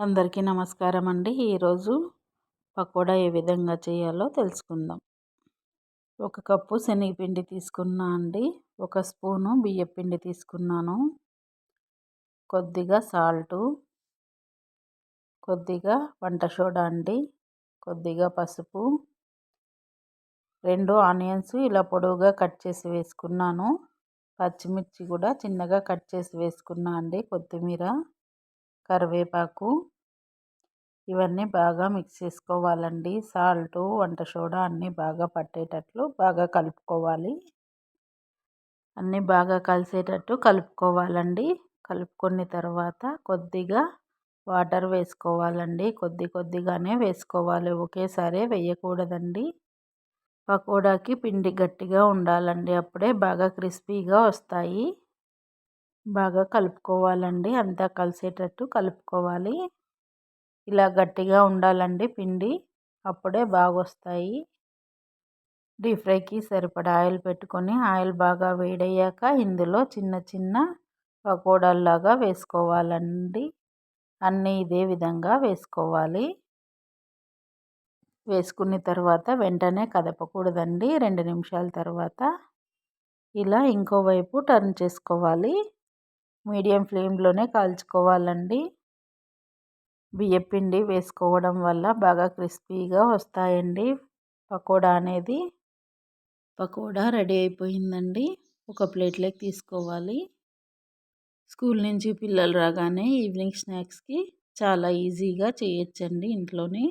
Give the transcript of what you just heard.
అందరికీ నమస్కారం అండి. ఈరోజు పకోడా ఏ విధంగా చేయాలో తెలుసుకుందాం. ఒక కప్పు శనగపిండి తీసుకున్నా అండి. ఒక స్పూను బియ్యపిండి తీసుకున్నాను. కొద్దిగా సాల్టు కొద్దిగా వంట సోడా అండి. కొద్దిగా పసుపు రెండు ఆనియన్స్ ఇలా పొడవుగా కట్ చేసి వేసుకున్నాను. పచ్చిమిర్చి కూడా చిన్నగా కట్ చేసి వేసుకున్నా అండి కొత్తిమీర. కరివేపాకు ఇవన్నీ బాగా మిక్స్ చేసుకోవాలండి. సాల్ట్ వంట సోడా అన్నీ బాగా పట్టేటట్లు బాగా కలుపుకోవాలి. అన్నీ బాగా కలిసేటట్టు కలుపుకోవాలండి. కలుపుకున్న తర్వాత కొద్దిగా వాటర్ వేసుకోవాలండి. కొద్ది కొద్దిగానే వేసుకోవాలి. ఒకేసారి వేయకూడదండి. పకోడాకి పిండి గట్టిగా ఉండాలండి. అప్పుడే బాగా క్రిస్పీగా వస్తాయి. బాగా కలుపుకోవాలండి. అంతా కలిసేటట్టు కలుపుకోవాలి. ఇలా గట్టిగా ఉండాలండి పిండి. అప్పుడే బాగా వస్తాయి డీప్ ఫ్రైకి సరిపడా ఆయిల్ పెట్టుకొని ఆయిల్ బాగా వేడయ్యాక ఇందులో చిన్న చిన్న పకోడాల్లాగా వేసుకోవాలండి. అన్నీ ఇదే విధంగా వేసుకోవాలి. వేసుకున్న తర్వాత వెంటనే కదపకూడదండి. రెండు నిమిషాల తర్వాత ఇలా ఇంకోవైపు టర్న్ చేసుకోవాలి. మీడియం ఫ్లేమ్లోనే కాల్చుకోవాలండి. బియ్యపిండి వేసుకోవడం వల్ల బాగా క్రిస్పీగా వస్తాయండి. పకోడా అనేది పకోడా రెడీ అయిపోయిందండి. ఒక ప్లేట్లోకి తీసుకోవాలి. స్కూల్ నుంచి పిల్లలు రాగానే ఈవినింగ్ స్నాక్స్కి చాలా ఈజీగా చేయొచ్చండి ఇంట్లోనే.